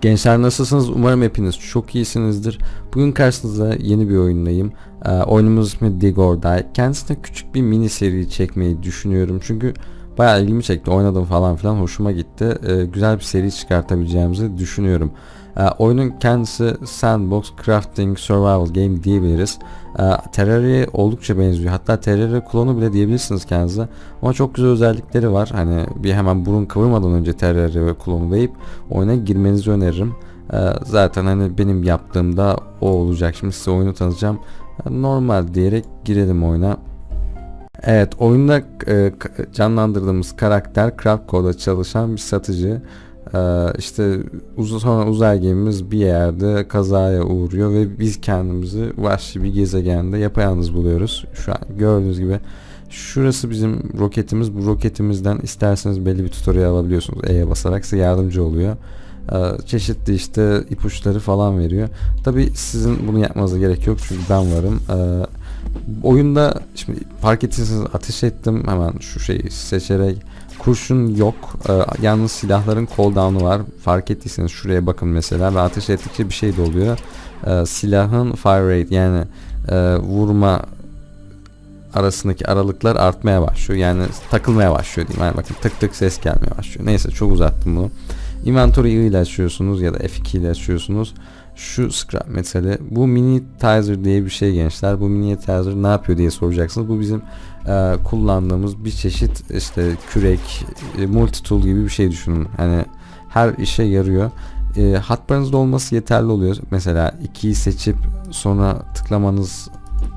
Gençler nasılsınız? Umarım hepiniz çok iyisinizdir. Bugün karşınızda yeni bir oyundayım. Ee, oyunumuz ismi Dig or Die. Kendisine küçük bir mini seri çekmeyi düşünüyorum. Çünkü bayağı ilgimi çekti. Oynadım falan filan. Hoşuma gitti. Ee, güzel bir seri çıkartabileceğimizi düşünüyorum. Ee, oyunun kendisi Sandbox Crafting Survival Game diyebiliriz. Ee, Terraria'ya oldukça benziyor. Hatta Terraria klonu bile diyebilirsiniz kendinize. Ama çok güzel özellikleri var. Hani bir hemen burun kıvırmadan önce Terraria klonu deyip oyuna girmenizi öneririm. Ee, zaten hani benim yaptığımda o olacak. Şimdi size oyunu tanıtacağım. Normal diyerek girelim oyuna. Evet oyunda e, canlandırdığımız karakter Craft Code'da çalışan bir satıcı. Ee, işte uz sonra uzay gemimiz bir yerde kazaya uğruyor ve biz kendimizi vahşi bir gezegende yapayalnız buluyoruz. Şu an gördüğünüz gibi şurası bizim roketimiz. Bu roketimizden isterseniz belli bir tutorial alabiliyorsunuz. E'ye basarak size yardımcı oluyor. Ee, çeşitli işte ipuçları falan veriyor. Tabi sizin bunu yapmanıza gerek yok çünkü ben varım. Ee, oyunda şimdi fark ettiyseniz ateş ettim hemen şu şeyi seçerek kurşun yok. Ee, yalnız silahların cooldown'u var. Fark ettiyseniz şuraya bakın mesela ve ateş ettikçe bir şey de oluyor. Ee, silahın fire rate yani e, vurma arasındaki aralıklar artmaya başlıyor. Yani takılmaya başlıyor diyeyim. Yani bakın tık tık ses gelmeye başlıyor. Neyse çok uzattım bunu. İnventory ile açıyorsunuz ya da F2 ile açıyorsunuz şu scrap metali bu mini tizer diye bir şey gençler bu mini tizer ne yapıyor diye soracaksınız. Bu bizim e, kullandığımız bir çeşit işte kürek e, multi tool gibi bir şey düşünün. Hani her işe yarıyor. E, hotbarınızda olması yeterli oluyor. Mesela 2'yi seçip sonra tıklamanız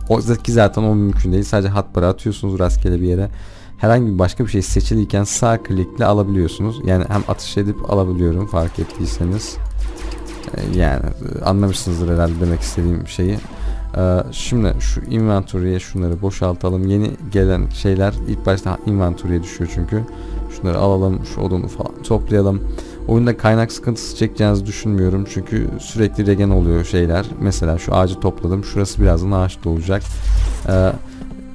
o ki zaten o mümkün değil. Sadece hotbar'ı atıyorsunuz rastgele bir yere. Herhangi bir başka bir şey seçiliyken sağ klikle alabiliyorsunuz. Yani hem atış edip alabiliyorum fark ettiyseniz yani e, anlamışsınızdır herhalde demek istediğim şeyi. E, Şimdi şu inventory'ye şunları boşaltalım. Yeni gelen şeyler ilk başta inventory'ye düşüyor çünkü. Şunları alalım, şu odunu falan toplayalım. Oyunda kaynak sıkıntısı çekeceğinizi düşünmüyorum çünkü sürekli regen oluyor şeyler. Mesela şu ağacı topladım. Şurası birazdan ağaçlı olacak. E,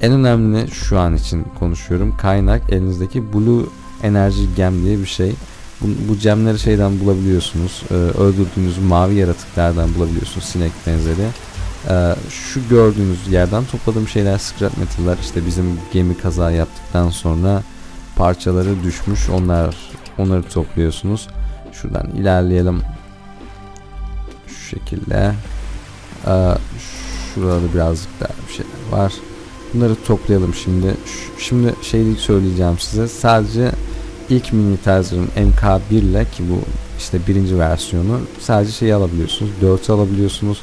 En önemli şu an için konuşuyorum. Kaynak elinizdeki Blue Energy Gem diye bir şey. Bu, bu gemleri şeyden bulabiliyorsunuz. Ee, öldürdüğünüz mavi yaratıklardan bulabiliyorsunuz. Sinek benzeri. Ee, şu gördüğünüz yerden topladığım şeyler scrap metal'lar. İşte bizim gemi kaza yaptıktan sonra parçaları düşmüş. Onlar onları topluyorsunuz. Şuradan ilerleyelim. Şu şekilde. Ee, şurada birazcık daha bir şeyler var. Bunları toplayalım şimdi. Şimdi şeyi söyleyeceğim size. Sadece ilk mini Tazer'ın MK1 ile ki bu işte birinci versiyonu sadece şeyi alabiliyorsunuz. 4 alabiliyorsunuz.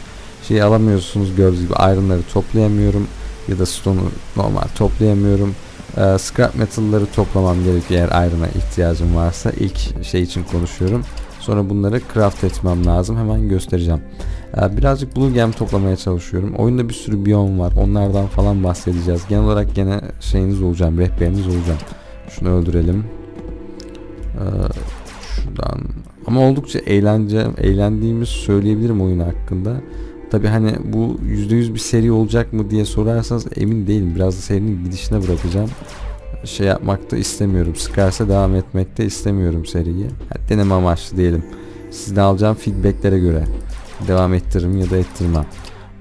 Şeyi alamıyorsunuz gördüğünüz gibi iron'ları toplayamıyorum ya da stone'u normal toplayamıyorum. Ee, scrap metal'ları toplamam gerekiyor eğer iron'a ihtiyacım varsa. ilk şey için konuşuyorum. Sonra bunları craft etmem lazım. Hemen göstereceğim. Ee, birazcık blue gem toplamaya çalışıyorum. Oyunda bir sürü biyom var. Onlardan falan bahsedeceğiz. Genel olarak gene şeyiniz olacağım. Rehberiniz olacağım. Şunu öldürelim. Ee, şuradan ama oldukça eğlence eğlendiğimiz söyleyebilirim oyun hakkında. Tabi hani bu %100 bir seri olacak mı diye sorarsanız emin değilim. Biraz da serinin gidişine bırakacağım. Şey yapmak da istemiyorum. Sıkarsa devam etmek de istemiyorum seriyi. Yani deneme amaçlı diyelim. Sizden alacağım feedbacklere göre devam ettiririm ya da ettirmem.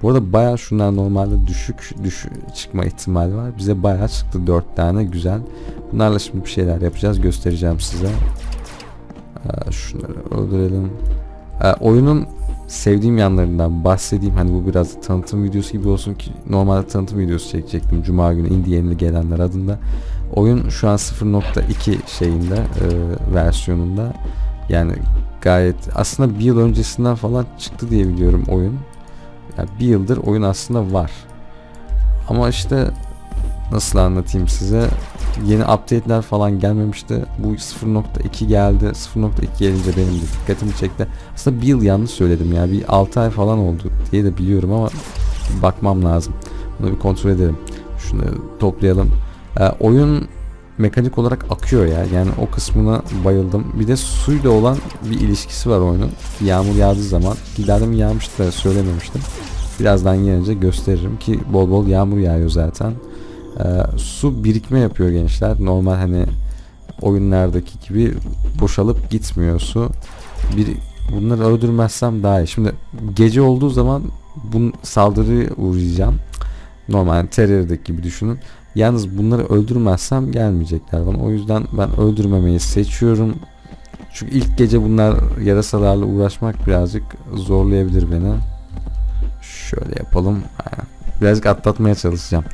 Bu arada bayağı şunlar normalde düşük düş çıkma ihtimali var. Bize bayağı çıktı 4 tane güzel. Bunlarla şimdi bir şeyler yapacağız. Göstereceğim size. Ee, şunları öldürelim. Ee, oyunun sevdiğim yanlarından bahsedeyim. Hani bu biraz tanıtım videosu gibi olsun ki normalde tanıtım videosu çekecektim. Cuma günü indie yeni gelenler adında. Oyun şu an 0.2 şeyinde e, versiyonunda. Yani gayet aslında bir yıl öncesinden falan çıktı diye biliyorum oyun. Yani bir yıldır oyun aslında var. Ama işte nasıl anlatayım size yeni update'ler falan gelmemişti. Bu 0.2 geldi. 0.2 gelince benim de dikkatimi çekti. Aslında bir yıl yanlış söyledim ya. Bir 6 ay falan oldu diye de biliyorum ama bakmam lazım. Bunu bir kontrol edelim. Şunu toplayalım. Ee, oyun mekanik olarak akıyor ya. Yani o kısmına bayıldım. Bir de suyla olan bir ilişkisi var oyunun. Yağmur yağdığı zaman. Giderdim yağmıştı da söylememiştim. Birazdan gelince gösteririm ki bol bol yağmur yağıyor zaten. Ee, su birikme yapıyor gençler. Normal hani oyunlardaki gibi boşalıp gitmiyor su. Bir bunları öldürmezsem daha iyi. Şimdi gece olduğu zaman bu saldırıya uğrayacağım. Normal terördeki gibi düşünün. Yalnız bunları öldürmezsem gelmeyecekler bana. O yüzden ben öldürmemeyi seçiyorum. Çünkü ilk gece bunlar yarasalarla uğraşmak birazcık zorlayabilir beni. Şöyle yapalım. Birazcık atlatmaya çalışacağım.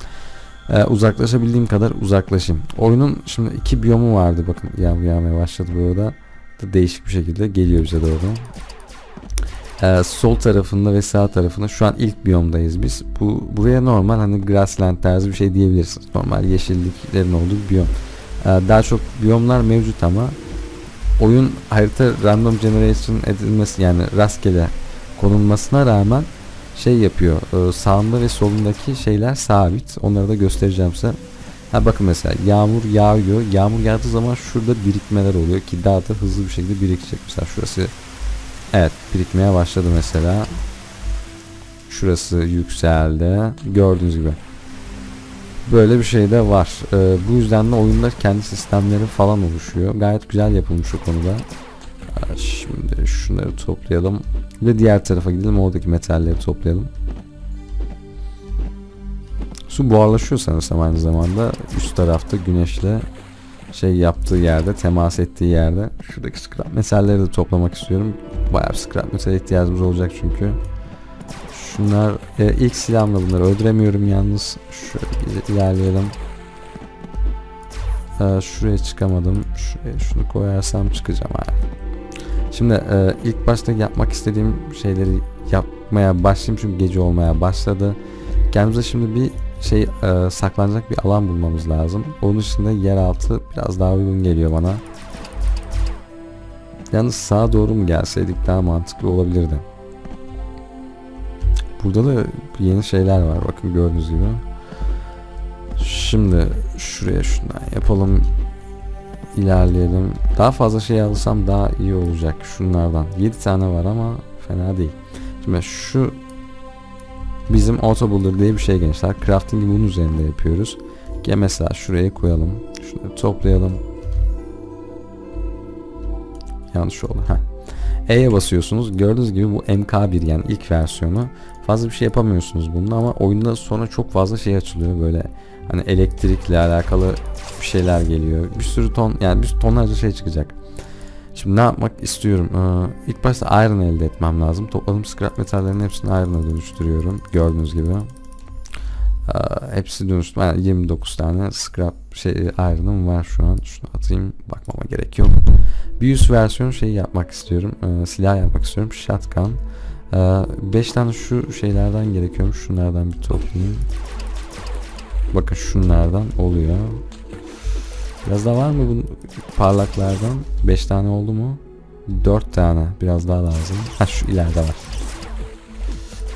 Ee, uzaklaşabildiğim kadar uzaklaşayım. Oyunun şimdi iki biyomu vardı. Bakın yağmur yağmaya başladı burada. Da değişik bir şekilde geliyor bize doğru. Ee, sol tarafında ve sağ tarafında şu an ilk biyomdayız biz. Bu buraya normal hani grassland tarzı bir şey diyebilirsiniz. Normal yeşilliklerin olduğu biyom. Ee, daha çok biyomlar mevcut ama oyun harita random generation edilmesi yani rastgele konulmasına rağmen şey yapıyor. e, Sağında ve solundaki şeyler sabit. Onları da göstereceğim size. Ha bakın mesela yağmur yağıyor. Yağmur yağdığı zaman şurada birikmeler oluyor ki daha da hızlı bir şekilde birikecek. Mesela şurası evet birikmeye başladı mesela. Şurası yükseldi. Gördüğünüz gibi. Böyle bir şey de var. Ee, bu yüzden de oyunda kendi sistemleri falan oluşuyor. Gayet güzel yapılmış o konuda. Ee, Şimdi şunları toplayalım. Ve diğer tarafa gidelim. Oradaki metalleri toplayalım. Su buharlaşıyor sanırsam aynı zamanda. Üst tarafta güneşle şey yaptığı yerde, temas ettiği yerde. Şuradaki scrap metalleri de toplamak istiyorum. Bayağı bir scrap metal ihtiyacımız olacak çünkü. Şunlar e, ilk silahımla bunları öldüremiyorum yalnız. Şöyle ilerleyelim. Ee, şuraya çıkamadım. Şuraya şunu koyarsam çıkacağım ha. Şimdi e, ilk başta yapmak istediğim şeyleri yapmaya başlayayım çünkü gece olmaya başladı. Kendimize şimdi bir şey e, saklanacak bir alan bulmamız lazım. Onun dışında yeraltı biraz daha uygun geliyor bana. Yalnız sağa doğru mu gelseydik daha mantıklı olabilirdi. Burada da yeni şeyler var bakın gördüğünüz gibi. Şimdi şuraya şundan yapalım. İlerleyelim. Daha fazla şey alırsam daha iyi olacak şunlardan. 7 tane var ama fena değil. Şimdi şu bizim auto builder diye bir şey gençler. Crafting'i bunun üzerinde yapıyoruz. Ya mesela şuraya koyalım. Şunları toplayalım. Yanlış oldu. Heh. E'ye basıyorsunuz. Gördüğünüz gibi bu MK1 yani ilk versiyonu. Fazla bir şey yapamıyorsunuz bununla ama oyunda sonra çok fazla şey açılıyor böyle hani elektrikle alakalı bir şeyler geliyor. Bir sürü ton yani bir tonlarca şey çıkacak. Şimdi ne yapmak istiyorum? Ee, ilk başta iron elde etmem lazım. Topladığım scrap metallerin hepsini iron'a dönüştürüyorum. Gördüğünüz gibi. Ee, hepsi dönüştü. Yani 29 tane scrap şey iron'ım var şu an. Şunu atayım. Bakmama gerek yok. Bir üst versiyon şeyi yapmak istiyorum. Ee, silah yapmak istiyorum. Shotgun. 5 ee, tane şu şeylerden gerekiyormuş. Şunlardan bir toplayayım. Bakın şunlardan oluyor. Biraz daha var mı bu parlaklardan? 5 tane oldu mu? 4 tane. Biraz daha lazım. Ha şu ileride var.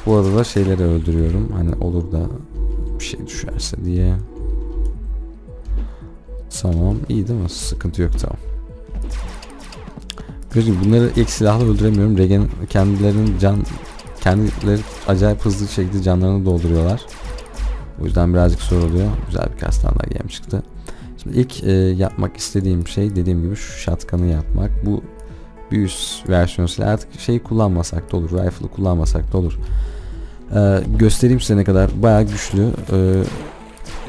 Bu arada da şeyleri öldürüyorum. Hani olur da bir şey düşerse diye. Tamam. iyi değil mi? Sıkıntı yok tamam. Gördüğünüz bunları ilk silahla öldüremiyorum. Regen kendilerinin can kendileri acayip hızlı şekilde canlarını dolduruyorlar. O yüzden birazcık zor oluyor. Güzel bir kastanlar yem çıktı. Şimdi ilk e, yapmak istediğim şey dediğim gibi şu şatkanı yapmak. Bu bir üst versiyon silah. Artık şeyi kullanmasak da olur. Rifle'ı kullanmasak da olur. E, göstereyim size ne kadar. Bayağı güçlü. E,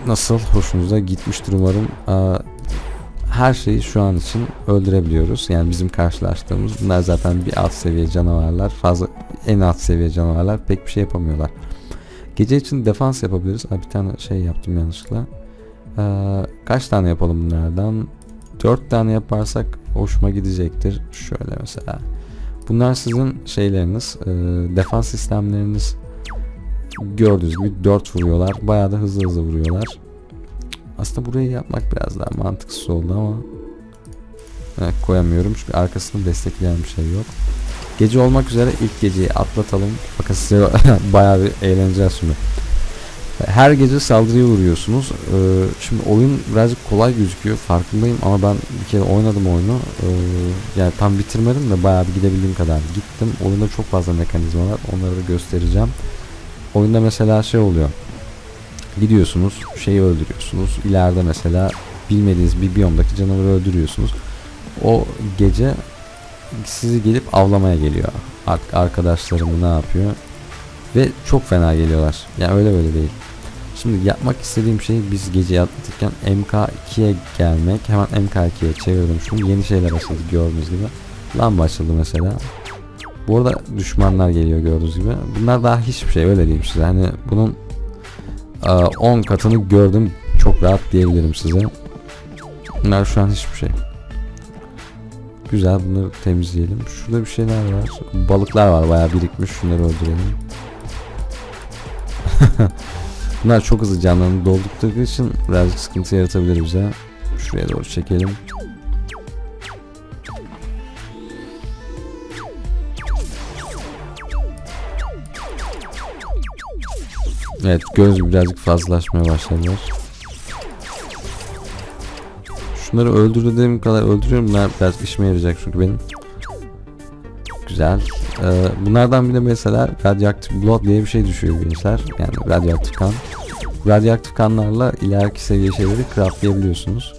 nasıl? Hoşunuza gitmiştir umarım. E, her şeyi şu an için öldürebiliyoruz. Yani bizim karşılaştığımız bunlar zaten bir alt seviye canavarlar. Fazla en alt seviye canavarlar pek bir şey yapamıyorlar. Gece için defans yapabiliriz. Aa, bir tane şey yaptım yanlışlıkla. Ee, kaç tane yapalım bunlardan? 4 tane yaparsak hoşuma gidecektir. Şöyle mesela. Bunlar sizin şeyleriniz. E, defans sistemleriniz gördüğünüz gibi 4 vuruyorlar. Bayağı da hızlı hızlı vuruyorlar. Aslında burayı yapmak biraz daha mantıksız oldu ama evet, koyamıyorum çünkü arkasını destekleyen bir şey yok. Gece olmak üzere ilk geceyi atlatalım. Bakın size bayağı bir eğleneceğiz şimdi. Her gece saldırıya vuruyorsunuz. Ee, şimdi oyun birazcık kolay gözüküyor. Farkındayım ama ben bir kere oynadım oyunu. Ee, yani tam bitirmedim de bayağı bir gidebildiğim kadar gittim. Oyunda çok fazla mekanizma var. Onları da göstereceğim. Oyunda mesela şey oluyor. Gidiyorsunuz, şeyi öldürüyorsunuz. İleride mesela bilmediğiniz bir biyomdaki canavarı öldürüyorsunuz. O gece sizi gelip avlamaya geliyor. Artık arkadaşlarım ne yapıyor? Ve çok fena geliyorlar. Yani öyle böyle değil. Şimdi yapmak istediğim şey biz gece yatırken MK2'ye gelmek. Hemen MK2'ye çevirdim şunu. Yeni şeyler açıldı gördüğünüz gibi. Lamba açıldı mesela. Bu arada düşmanlar geliyor gördüğünüz gibi. Bunlar daha hiçbir şey öyle diyeyim size. Hani bunun e, 10 katını gördüm çok rahat diyebilirim size. Bunlar şu an hiçbir şey. Güzel bunları temizleyelim. Şurada bir şeyler var. Balıklar var bayağı birikmiş. Şunları öldürelim. Bunlar çok hızlı canlarını doldurdukları için birazcık sıkıntı yaratabilir bize. Şuraya doğru çekelim. Evet göz birazcık fazlalaşmaya başladılar. Şunları öldürdüğüm kadar öldürüyorum. Bunlar biraz işime yarayacak çünkü benim. Güzel. Ee, bunlardan bir de mesela radyoaktif blood diye bir şey düşüyor gençler. Yani radyoaktif kan. Radyoaktif kanlarla ileriki seviye şeyleri craftlayabiliyorsunuz.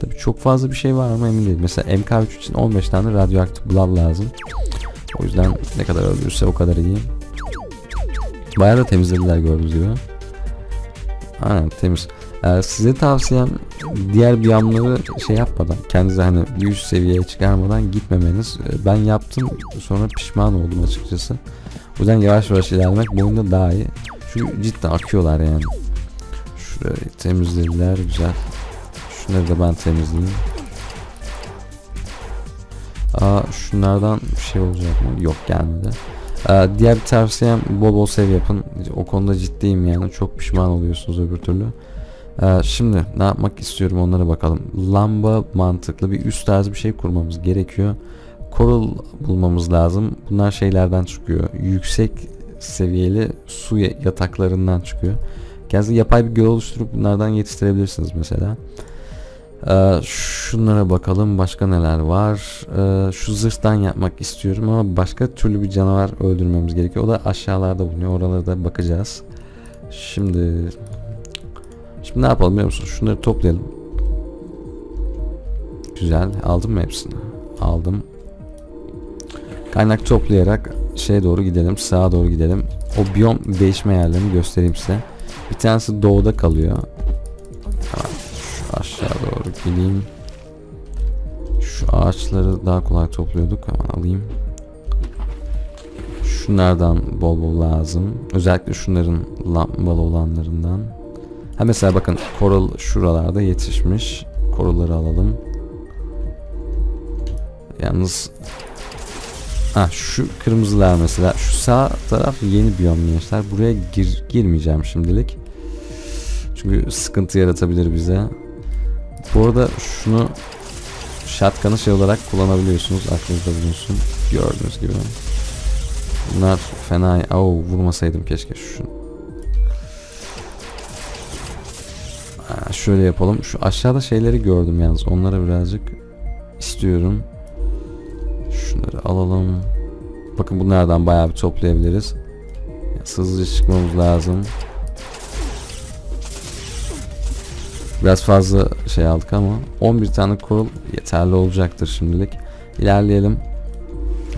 Tabi çok fazla bir şey var mı emin değilim. Mesela MK3 için 15 tane radyoaktif blood lazım. O yüzden ne kadar öldürürse o kadar iyi. Bayağı da temizlediler gördüğünüz gibi. Aynen temiz. Ee, size tavsiyem diğer biyamları şey yapmadan kendinize hani bir üst seviyeye çıkarmadan gitmemeniz. Ee, Ben yaptım sonra pişman oldum açıkçası. O yüzden yavaş yavaş ilerlemek bu oyunda daha iyi. Çünkü cidden akıyorlar yani. Şurayı temizlediler güzel. Şunları da ben temizleyeyim. Aa şunlardan bir şey olacak mı? Yok gelmedi. Ee, diğer bir tavsiyem bol bol sev yapın. O konuda ciddiyim yani. Çok pişman oluyorsunuz öbür türlü. Ee, şimdi ne yapmak istiyorum onlara bakalım. Lamba mantıklı bir üst tarz bir şey kurmamız gerekiyor. Coral bulmamız lazım. Bunlar şeylerden çıkıyor. Yüksek seviyeli su yataklarından çıkıyor. Kendinize yapay bir göl oluşturup bunlardan yetiştirebilirsiniz mesela. Ee, şunlara bakalım başka neler var. Ee, şu zırhtan yapmak istiyorum ama başka türlü bir canavar öldürmemiz gerekiyor. O da aşağılarda bulunuyor. Oralara da bakacağız. Şimdi Şimdi ne yapalım biliyor musun? Şunları toplayalım. Güzel. Aldım mı hepsini? Aldım. Kaynak toplayarak şeye doğru gidelim. Sağa doğru gidelim. O biyom değişme yerlerini göstereyim size. Bir tanesi doğuda kalıyor. Tamam. Şu aşağı doğru gideyim. Şu ağaçları daha kolay topluyorduk. Hemen alayım. Şunlardan bol bol lazım. Özellikle şunların lambalı olanlarından. Ha mesela bakın coral şuralarda yetişmiş. Koralları alalım. Yalnız Ha şu kırmızılar mesela şu sağ taraf yeni biyom gençler. Buraya gir, girmeyeceğim şimdilik. Çünkü sıkıntı yaratabilir bize. Bu arada şunu shotgun'ı şey olarak kullanabiliyorsunuz. Aklınızda bulunsun. Gördüğünüz gibi. Bunlar fena. Oo vurmasaydım keşke şu. Şöyle yapalım. Şu aşağıda şeyleri gördüm yalnız. Onlara birazcık istiyorum. Şunları alalım. Bakın bunlardan bayağı bir toplayabiliriz. Hızlıca çıkmamız lazım. Biraz fazla şey aldık ama 11 tane coral yeterli olacaktır şimdilik. İlerleyelim.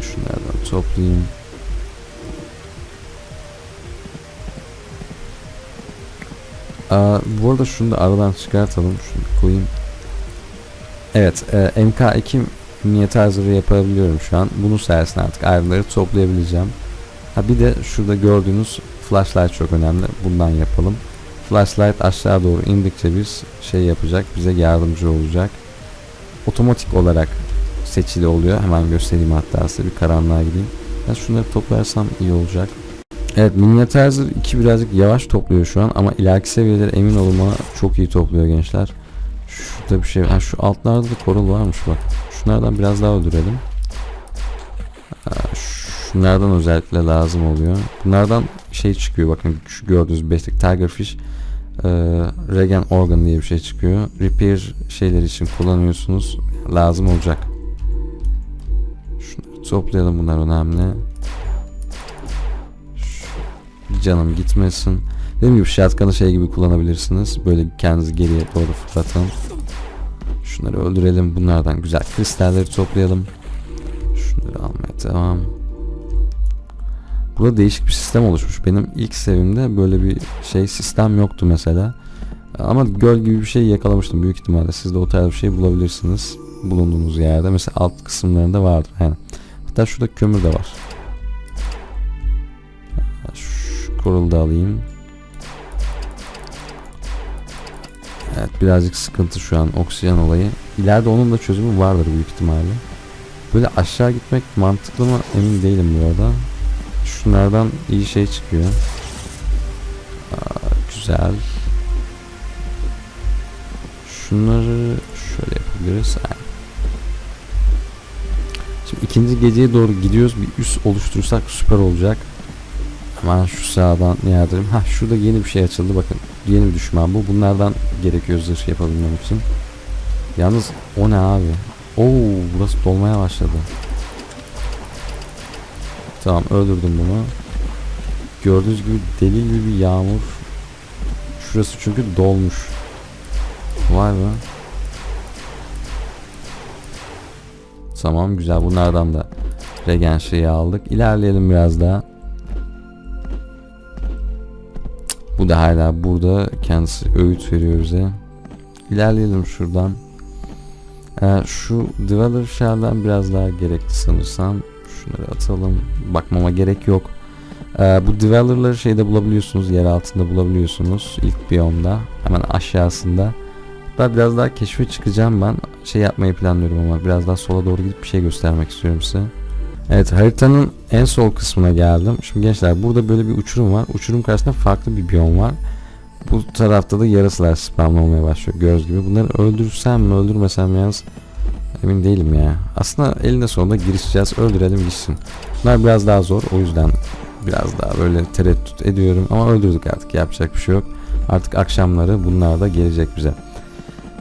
Şunlardan toplayayım. Aa, bu arada şunu da aradan çıkartalım. Şunu koyayım. Evet, e, MK2 niyet hazırı yapabiliyorum şu an. Bunun sayesinde artık ayrımları toplayabileceğim. Ha bir de şurada gördüğünüz flashlight çok önemli. Bundan yapalım. Flashlight aşağı doğru indikçe biz şey yapacak, bize yardımcı olacak. Otomatik olarak seçili oluyor. Hemen göstereyim hatta size bir karanlığa gideyim. Ben şunları toplarsam iyi olacak. Evet Miniaturizer 2 birazcık yavaş topluyor şu an ama ileriki seviyeler emin olma çok iyi topluyor gençler. Şurada bir şey ha, şu altlarda da korul varmış bak. Şunlardan biraz daha öldürelim. Şunlardan özellikle lazım oluyor. Bunlardan şey çıkıyor bakın şu gördüğünüz bestik Tigerfish e, Regen Organ diye bir şey çıkıyor. Repair şeyler için kullanıyorsunuz. Lazım olacak. Şunları toplayalım bunlar önemli. Canım gitmesin. Dediğim gibi shotgun'ı şey gibi kullanabilirsiniz. Böyle kendinizi geriye doğru fırlatın. Şunları öldürelim. Bunlardan güzel kristalleri toplayalım. Şunları almaya devam. Burada değişik bir sistem oluşmuş. Benim ilk sevimde böyle bir şey sistem yoktu mesela. Ama göl gibi bir şey yakalamıştım büyük ihtimalle. Siz de o tarz bir şey bulabilirsiniz. Bulunduğunuz yerde. Mesela alt kısımlarında vardır. Yani. Hatta şurada kömür de var. Korulu da alayım. Evet birazcık sıkıntı şu an oksijen olayı. İleride onun da çözümü vardır büyük ihtimalle. Böyle aşağı gitmek mantıklı mı emin değilim bu arada. Şunlardan iyi şey çıkıyor. Aa, güzel. Şunları şöyle yapabiliriz. Şimdi ikinci geceye doğru gidiyoruz. Bir üst oluşturursak süper olacak. Hemen şu sağdan yardım. Ha şurada yeni bir şey açıldı bakın. Yeni bir düşman bu. Bunlardan gerekiyor zırh yapabilmem için. Yalnız o ne abi? Oo burası dolmaya başladı. Tamam öldürdüm bunu. Gördüğünüz gibi deli gibi bir yağmur. Şurası çünkü dolmuş. Vay be. Tamam güzel bunlardan da regen şeyi aldık. İlerleyelim biraz daha. Bu da hala burada kendisi öğüt veriyor bize. İlerleyelim şuradan. Ee, şu Dweller Shell'den biraz daha gerekli sanırsam. Şunları atalım. Bakmama gerek yok. Ee, bu Dweller'ları şeyde bulabiliyorsunuz. Yer altında bulabiliyorsunuz. ilk biyomda. Hemen aşağısında. Hatta biraz daha keşfe çıkacağım ben. Şey yapmayı planlıyorum ama biraz daha sola doğru gidip bir şey göstermek istiyorum size. Evet haritanın en sol kısmına geldim. Şimdi gençler burada böyle bir uçurum var. Uçurum karşısında farklı bir biyom var. Bu tarafta da yarısılar spamlamaya başlıyor göz gibi. Bunları öldürsem mi öldürmesem mi yalnız emin değilim ya. Aslında elinde sonunda girişeceğiz. Öldürelim gitsin. Bunlar biraz daha zor. O yüzden biraz daha böyle tereddüt ediyorum. Ama öldürdük artık. Yapacak bir şey yok. Artık akşamları bunlar da gelecek bize.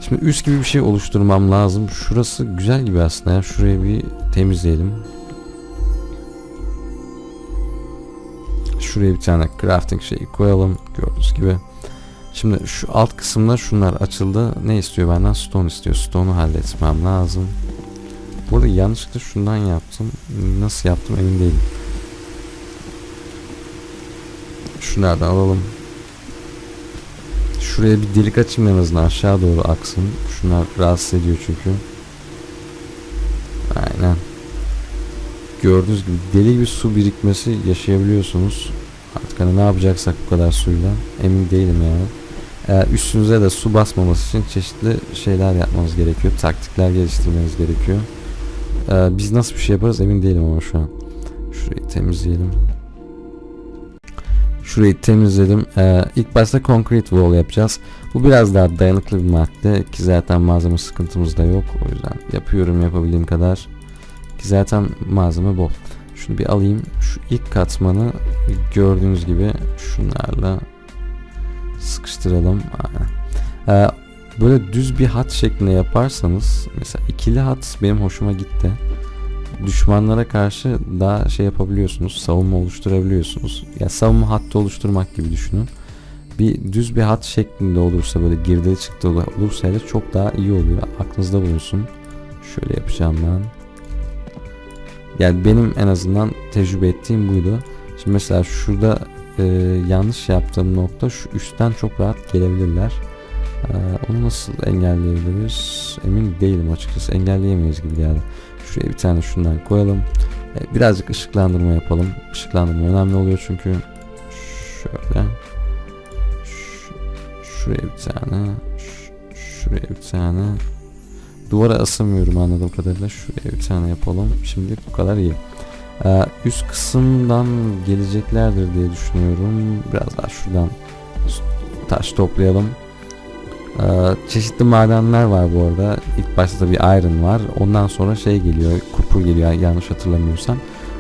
Şimdi üst gibi bir şey oluşturmam lazım. Şurası güzel gibi aslında ya. Şurayı bir temizleyelim. Şuraya bir tane crafting şeyi koyalım. Gördüğünüz gibi. Şimdi şu alt kısımda şunlar açıldı. Ne istiyor benden? Stone istiyor. Stone'u halletmem lazım. Burada yanlışlıkla şundan yaptım. Nasıl yaptım emin değilim. Şunlardan alalım. Şuraya bir delik açayım en azından aşağı doğru aksın. Şunlar rahatsız ediyor çünkü. Gördüğünüz gibi deli gibi su birikmesi yaşayabiliyorsunuz. Artık hani ne yapacaksak bu kadar suyla emin değilim yani. Eğer üstünüze de su basmaması için çeşitli şeyler yapmanız gerekiyor. Taktikler geliştirmeniz gerekiyor. Ee, biz nasıl bir şey yaparız emin değilim ama şu an. Şurayı temizleyelim. Şurayı temizledim. Ee, ilk başta concrete wall yapacağız. Bu biraz daha dayanıklı bir madde ki zaten malzeme sıkıntımız da yok. O yüzden yapıyorum yapabildiğim kadar. Ki zaten malzeme bol. Şunu bir alayım. Şu ilk katmanı gördüğünüz gibi şunlarla sıkıştıralım. Ee, böyle düz bir hat şeklinde yaparsanız mesela ikili hat benim hoşuma gitti. Düşmanlara karşı daha şey yapabiliyorsunuz. Savunma oluşturabiliyorsunuz. Ya yani savunma hattı oluşturmak gibi düşünün. Bir düz bir hat şeklinde olursa böyle girdili çıktı olursa hele çok daha iyi oluyor. Aklınızda bulunsun. Şöyle yapacağım ben. Yani benim en azından tecrübe ettiğim buydu. Şimdi mesela şurada e, yanlış yaptığım nokta şu üstten çok rahat gelebilirler. E, onu nasıl engelleyebiliriz? Emin değilim açıkçası. Engelleyemeyiz gibi geldi. Şuraya bir tane şundan koyalım. E, birazcık ışıklandırma yapalım. Işıklandırma önemli oluyor çünkü. Şöyle. Şuraya bir tane. Şuraya bir tane. Duvara asılmıyorum anladığım kadarıyla. Şuraya bir tane yapalım. Şimdi bu kadar iyi. Ee, üst kısımdan geleceklerdir diye düşünüyorum. Biraz daha şuradan taş toplayalım. Ee, çeşitli madenler var bu arada. İlk başta bir iron var. Ondan sonra şey geliyor. Kupur geliyor yanlış hatırlamıyorsam.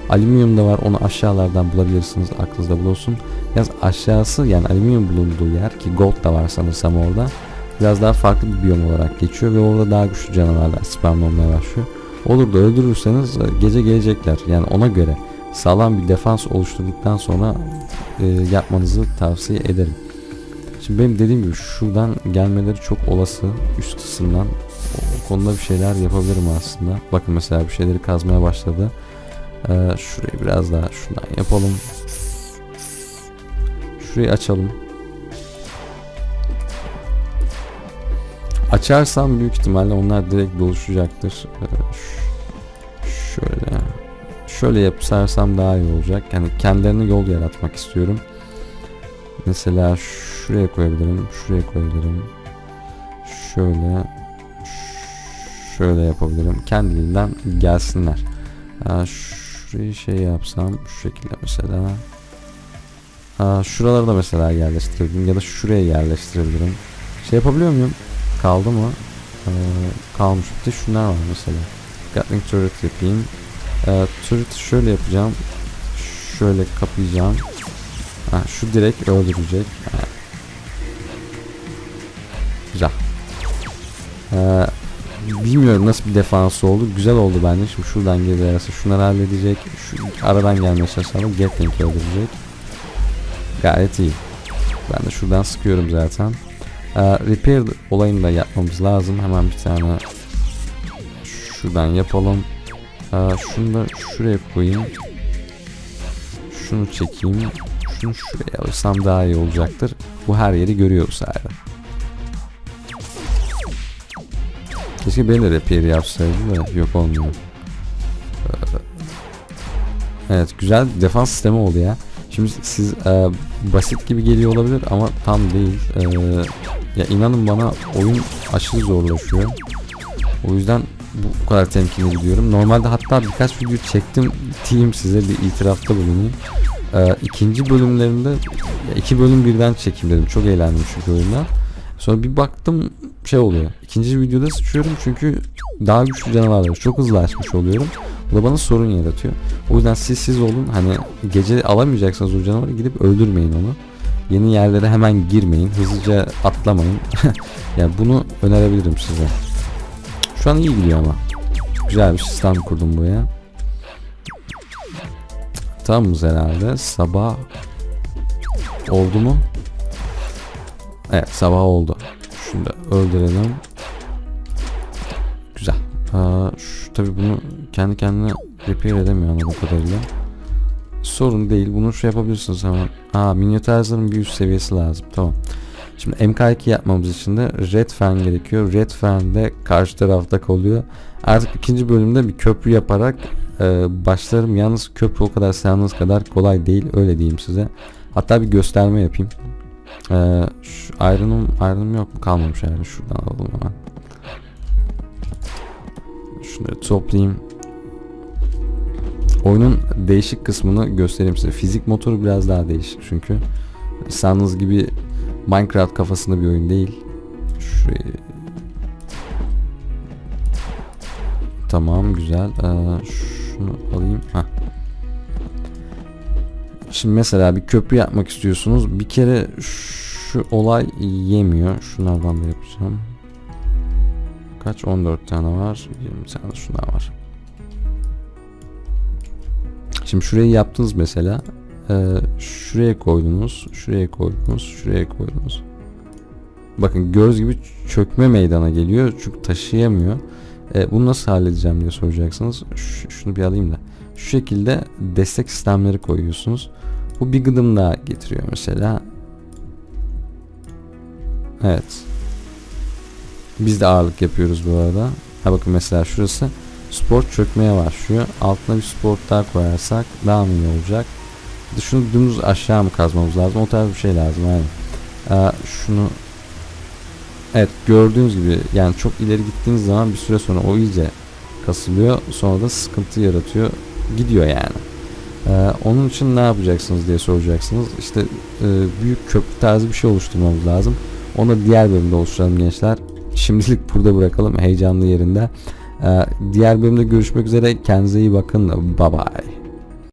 Alüminyum da var. Onu aşağılardan bulabilirsiniz. Aklınızda bulunsun. Yaz aşağısı yani alüminyum bulunduğu yer ki gold da var sanırsam orada. Biraz daha farklı bir biyom olarak geçiyor ve orada daha güçlü canavarlar spamlanmaya başlıyor. Olur da öldürürseniz gece gelecekler. Yani ona göre sağlam bir defans oluşturduktan sonra e, yapmanızı tavsiye ederim. Şimdi benim dediğim gibi şuradan gelmeleri çok olası üst kısımdan konuda bir şeyler yapabilirim aslında. Bakın mesela bir şeyleri kazmaya başladı. Ee, şurayı biraz daha şundan yapalım. Şurayı açalım. Açarsam büyük ihtimalle onlar direkt doluşacaktır. Ee, şöyle şöyle yaparsam daha iyi olacak. Yani kendilerine yol yaratmak istiyorum. Mesela şuraya koyabilirim, şuraya koyabilirim. Şöyle şöyle yapabilirim. Kendiliğinden gelsinler. Aa, şurayı şey yapsam şu şekilde mesela. Aa, şuraları da mesela yerleştirebilirim ya da şuraya yerleştirebilirim. Şey yapabiliyor muyum? Kaldı mı? Ee, kalmış. Bir de şunlar var mesela. Gatling turret yapayım. Ee, turret şöyle yapacağım. Şöyle kapayacağım. Ha, şu direkt öldürecek. Ha. Güzel. Ee, bilmiyorum nasıl bir defansı oldu. Güzel oldu bence. Şimdi şuradan gelirse şunları halledecek. Şu aradan gelmeye çalışalım. Gatling öldürecek. Gayet iyi. Ben de şuradan sıkıyorum zaten. Ee, repair olayını da yapmamız lazım. Hemen bir tane şuradan yapalım. Ee, şunu da şuraya koyayım. Şunu çekeyim. Şunu şuraya alırsam daha iyi olacaktır. Bu her yeri görüyor bu sayede. Keşke beni de repair yapsaydı da yok olmuyor. Ee, Evet güzel defans sistemi oldu ya. Şimdi siz e, basit gibi geliyor olabilir ama tam değil. E, ya inanın bana oyun aşırı zorlaşıyor. O yüzden bu, kadar temkinli gidiyorum. Normalde hatta birkaç video çektim diyeyim size bir itirafta bulunayım. E, ikinci bölümlerinde iki bölüm birden çekeyim dedim. Çok eğlendim çünkü oyundan. Sonra bir baktım şey oluyor. İkinci videoda sıçıyorum çünkü daha güçlü canavarlar çok hızlı açmış oluyorum. Bu da bana sorun yaratıyor. O yüzden siz siz olun. Hani gece alamayacaksanız o canavarı gidip öldürmeyin onu. Yeni yerlere hemen girmeyin. Hızlıca atlamayın. yani bunu önerebilirim size. Şu an iyi gidiyor ama. Güzel bir sistem kurdum buraya. Tamamız herhalde. Sabah oldu mu? Evet sabah oldu. Şunu öldürelim. Güzel. Aa, şu, tabii bunu kendi kendine repair edemiyor anladığım kadarıyla. Sorun değil. Bunu şey yapabilirsiniz hemen. Aa miniaturizer'ın bir üst seviyesi lazım. Tamam. Şimdi MK2 yapmamız için de Red Fan gerekiyor. Red Fan de karşı tarafta kalıyor. Artık ikinci bölümde bir köprü yaparak e, başlarım. Yalnız köprü o kadar sandığınız kadar kolay değil. Öyle diyeyim size. Hatta bir gösterme yapayım. Ee, şu iron'um, iron'um yok mu? Kalmamış yani. Şuradan alalım hemen. Şunları toplayayım. Oyunun değişik kısmını göstereyim size. Fizik motoru biraz daha değişik çünkü. Sandığınız gibi Minecraft kafasında bir oyun değil. Şurayı... Tamam güzel. Ee, şunu alayım. Heh. Şimdi mesela bir köprü yapmak istiyorsunuz. Bir kere şu olay yemiyor. Şunlardan da yapacağım. Kaç? 14 tane var. 20 tane şunlar var. Şimdi şurayı yaptınız mesela. Ee, şuraya koydunuz. Şuraya koydunuz. Şuraya koydunuz. Bakın göz gibi çökme meydana geliyor. Çünkü taşıyamıyor. Ee, bunu nasıl halledeceğim diye soracaksınız. Ş- şunu bir alayım da. Şu şekilde destek sistemleri koyuyorsunuz. Bu bir gıdım daha getiriyor mesela. Evet. Biz de ağırlık yapıyoruz bu arada. Ha bakın mesela şurası sport çökmeye başlıyor. Altına bir sport daha koyarsak daha mı iyi olacak? Şunu dümdüz aşağı mı kazmamız lazım? O tarz bir şey lazım yani. Ee, şunu Evet gördüğünüz gibi yani çok ileri gittiğiniz zaman bir süre sonra o iyice kasılıyor. Sonra da sıkıntı yaratıyor. Gidiyor yani. Ee, onun için ne yapacaksınız diye soracaksınız. İşte e, büyük köprü tarzı bir şey oluşturmamız lazım. Onu diğer bölümde oluşturalım gençler. Şimdilik burada bırakalım heyecanlı yerinde. Ee, diğer bölümde görüşmek üzere. Kendinize iyi bakın. Bye bye.